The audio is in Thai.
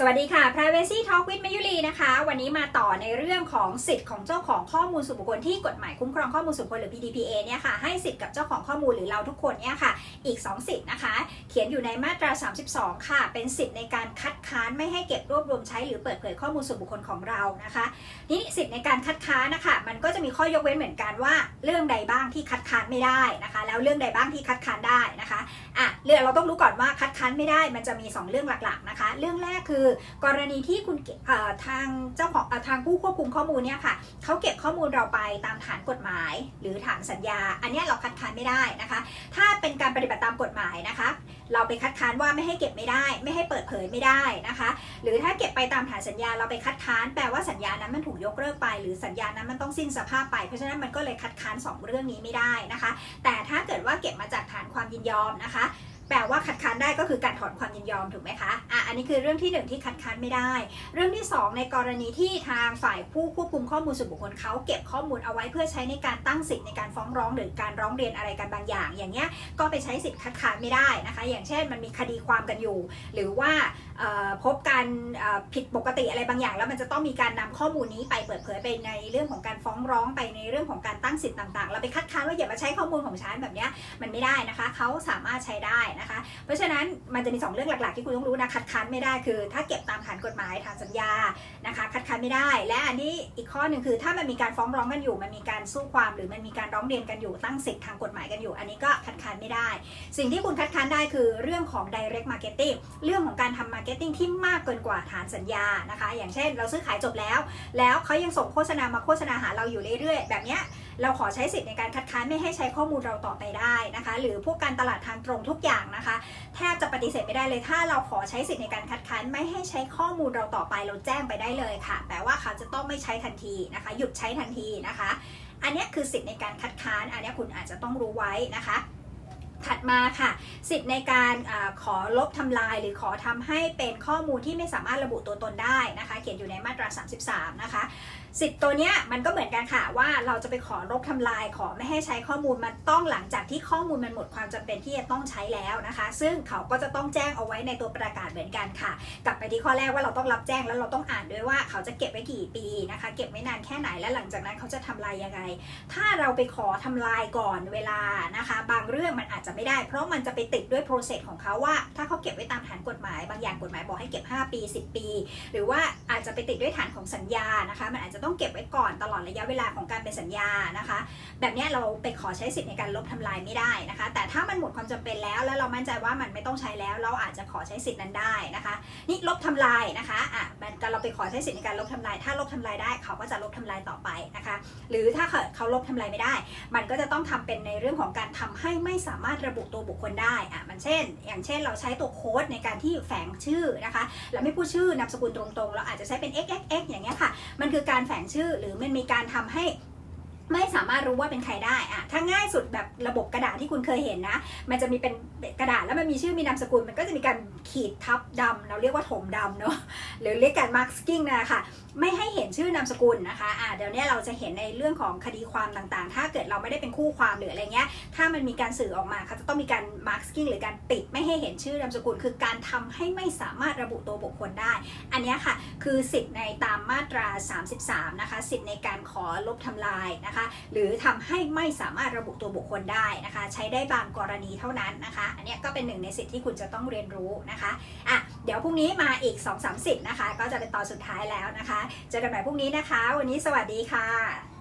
สวัสดีค่ะ Privacy Talk with มยุรีนะคะ วันนี้มาต่อในเรื่องของสิทธิ์ของเจ้าของข้อมูลส่วนบุคคลที่กฎหมายคุ้มครองข้อมูลส่วนบุคคลหรือ PDPA เนี่ยค่ะ ให้สิทธิ์กับเจ้าของข้อมูลหรือเราทุกคนเนี่ยค่ะ อีก 2 สิทธิ์นะคะ เขียนอยู่ในมาตรา 32 ค่ะ เป็นสิทธิ์ในการคัดค้านไม่ให้เก็บรวบรวมใช้หรือเปิดเผยข้อมูลส่วนบุคคลของเรานะคะ นี่สิทธิ์ในการคัดค้านนะคะ มันก็จะมีข้อยกเว้นเหมือนกันว่า เรื่องใดบ้างที่คัดค้านไม่ได้นะคะ แล้วเรื่องใดบ้างที่คัดค้านได้นะคะ อะ เรื่องเราต้องรู้ก่อนว่าคัดค้านไม่ได้ มันจะมี 2 เรื่องหลัก ๆ นะคะ เรื่องแรกคือกรณีที่คุณทางเจ้าของทางผู้ควบคุมข้อมูลเนี่ยค่ะเขาเก็บข้อมูลเราไปตามฐานกฎหมาย หรือฐานสัญญา อันนี้เราคัดค้านไม่ได้นะคะ ถ้าเป็นการปฏิบัติตามกฎหมายนะคะ เราไปคัดค้านว่าไม่ให้เก็บไม่ได้ ไม่ให้เปิดเผยไม่ได้นะคะ หรือถ้าเก็บไปตามฐานสัญญาเราไปคัดค้านแปลว่าสัญญานั้นมันถูกยกเลิกไป หรือสัญญานั้นมันต้องสิ้นสภาพไปเพราะฉะนั้นมันก็เลยคัดค้านสองเรื่องนี้ไม่ได้นะคะ แต่ถ้าเกิดว่าเก็บมาจากฐานความยินยอมนะคะ แปลว่าคัดค้านได้ก็คือการถอนความยินยอมถูกไหมคะอะอันนี้คือเรื่องที่หนึ่งที่คัดค้านไม่ได้ เรื่องที่สองในกรณีที่ทางฝ่ายผู้ควบคุมข้อมูลส่วนบุคคลเขาเก็บข้อมูลเอาไว้เพื่อใช้ในการตั้งสิทธิ์ในการฟ้องร้องหรือการร้องเรียนอะไรกันบางอย่าง อย่างเงี้ยก็ไปใช้สิทธิ์คัดค้านไม่ได้นะคะ อย่างเช่น มันมีคดีความกันอยู่ หรือว่า พบการผิดปกติอะไรบางอย่าง แล้วมันจะต้องมีการนำข้อมูลนี้ไปเปิดเผยไปในเรื่องของการฟ้องร้องไปในเรื่องของการตั้งสิทธิ์ต่างๆ เราไปคัดค้านว่าอย่ามาใช้ข้อมูลของฉันแบบนี้มันไม่ได้นะคะเขาสามารถใช้ได้นะคะ เพราะฉะนั้นมันจะมี 2 เรื่องหลักๆ ที่คุณต้องรู้นะคัดค้านไม่ได้คือ ถ้าเก็บตามฐานกฎหมายฐานสัญญานะคะ คัดค้านไม่ได้ และอันนี้อีกข้อหนึ่งคือ ถ้ามันมีการฟ้องร้องกันอยู่ มันมีการสู้ความหรือมันมีการร้องเรียนกันอยู่ตั้งสิทธิ์ทางกฎหมายกันอยู่ อันนี้ก็คัดค้านไม่ได้ สิ่งที่คุณคัดค้านได้คือเรื่องของ direct marketing เรื่องของการทำ marketing ที่มากเกินกว่าฐานสัญญานะคะ อย่างเช่น เราซื้อขายจบแล้ว แล้วเขายังส่งโฆษณามาโฆษณาหาเราอยู่เรื่อยๆแบบเนี้ย เราขอใช้สิทธิ์ในการคัดค้านไม่ให้ใช้ข้อมูลเราต่อไปได้นะคะ หรือพวกการตลาดทางตรงทุกอย่างนะคะ แทบจะปฏิเสธไม่ได้เลย ถ้าเราขอใช้สิทธิ์ในการคัดค้านไม่ให้ใช้ข้อมูลเราต่อไปเราแจ้งไปได้เลยค่ะแต่ว่าเขาจะต้องไม่ใช้ทันทีนะคะ หยุดใช้ทันทีนะคะ อันนี้คือสิทธิ์ในการคัดค้านอันนี้คุณอาจจะต้องรู้ไว้นะคะถัดมาค่ะ สิทธิ์ในการอขอลบทำลายหรือขอทำให้เป็นข้อมูลที่ไม่สามารถระบุตัวตนได้นะคะ เขียนอยู่ในมาตรา 33 นะคะ สิทธิ์ตัวเนี้ยมันก็เหมือนกันค่ะว่าเราจะไปขอลบทำลายขอไม่ให้ใช้ข้อมูลมันต้องหลังจากที่ข้อมูลมันหมดความจำเป็นที่จะต้องใช้แล้วนะคะ ซึ่งเขาก็จะต้องแจ้งเอาไว้ในตัวประกาศเหมือนกันค่ะ กลับไปที่ข้อแรกว่าเราต้องรับแจ้งแล้วเราต้องอ่านด้วยว่าเขาจะเก็บไว้กี่ปีนะคะ เก็บไว้นานแค่ไหนและหลังจากนั้นเขาจะทำลายยังไง ถ้าเราไปขอทำลายก่อนเวลานะคะ บางเรื่องมันอาจจะไม่ได้ เพราะมันจะไปติดด้วยโปรเซสของเขาว่า ถ้าเขาเก็บไว้ตามฐานกฎหมาย บางอย่างกฎหมายบอกให้เก็บ 5 ปี 10 ปี หรือว่าอาจจะไปติดด้วยฐานของสัญญานะคะ มันอาจจะต้อง้องเก็บไว้ก่อนตลอดระยะเวลาของการเป็นสัญญานะคะ แบบนี้เราไปขอใช้สิทธิ์ในการลบทำลายไม่ได้นะคะ แต่ถ้ามันหมดความจำเป็นแล้ว แล้วเรามั่นใจว่ามันไม่ต้องใช้แล้ว เราอาจจะขอใช้สิทธิ์นั้นได้นะคะ นี่ลบทำลายนะคะอะมันก็เราไปขอใช้สิทธิ์ในการลบทำลาย ถ้าลบทำลายได้เขาก็จะลบทำลายต่อไปนะคะ หรือถ้าเขาลบทำลายไม่ได้ มันก็จะต้องทำเป็นในเรื่องของการทำให้ไม่สามารถระบุตัวบุคคลได้อะมันเช่น อย่างเช่น เราใช้ตัวโค้ดในการที่แฝงชื่อนะคะเราไม่พูดชื่อนามสกุลตรงๆ เราอาจจะใช้เป็น xxx อย่างเงี้ยค่ะ มันคือการแฝงชื่อ หรือมันมีการทำให้ ไม่สามารถรู้ว่าเป็นใครได้อะถ้าง่ายสุดแบบระบบกระดาษที่คุณเคยเห็นนะ มันจะมีเป็นกระดาษแล้วมันมีชื่อมีนามสกุล มันก็จะมีการขีดทับดำเราเรียกว่าถมดำเนาะ หรือเรียกการมาร์กสกิ้งนะคะไม่ให้เห็นชื่อนามสกุลนะคะอ่าเดี๋ยวนี้เราจะเห็นในเรื่องของคดีความต่างๆ ถ้าเกิดเราไม่ได้เป็นคู่ความหรืออะไรเงี้ย ถ้ามันมีการสื่อออกมาเขาจะต้องมีการมาร์กสกิ้งหรือการปิดไม่ให้เห็นชื่อนามสกุล คือการทำให้ไม่สามารถระบุตัวบุคคลได้ อันนี้ค่ะ คือสิทธิ์ในตามมาตรา 33 นะคะ สิทธิ์ในการขอลบทำลายนะคะหรือทำให้ไม่สามารถระบุตัวบุคคลได้นะคะ ใช้ได้บางกรณีเท่านั้นนะคะ อันนี้ก็เป็นหนึ่งในสิทธิที่คุณจะต้องเรียนรู้นะคะอะเดี๋ยวพรุ่งนี้มาอีก 2-3สิทธิ์นะคะ ก็จะเป็นตอนสุดท้ายแล้วนะคะ เจอกันใหม่พรุ่งนี้นะคะ วันนี้สวัสดีค่ะ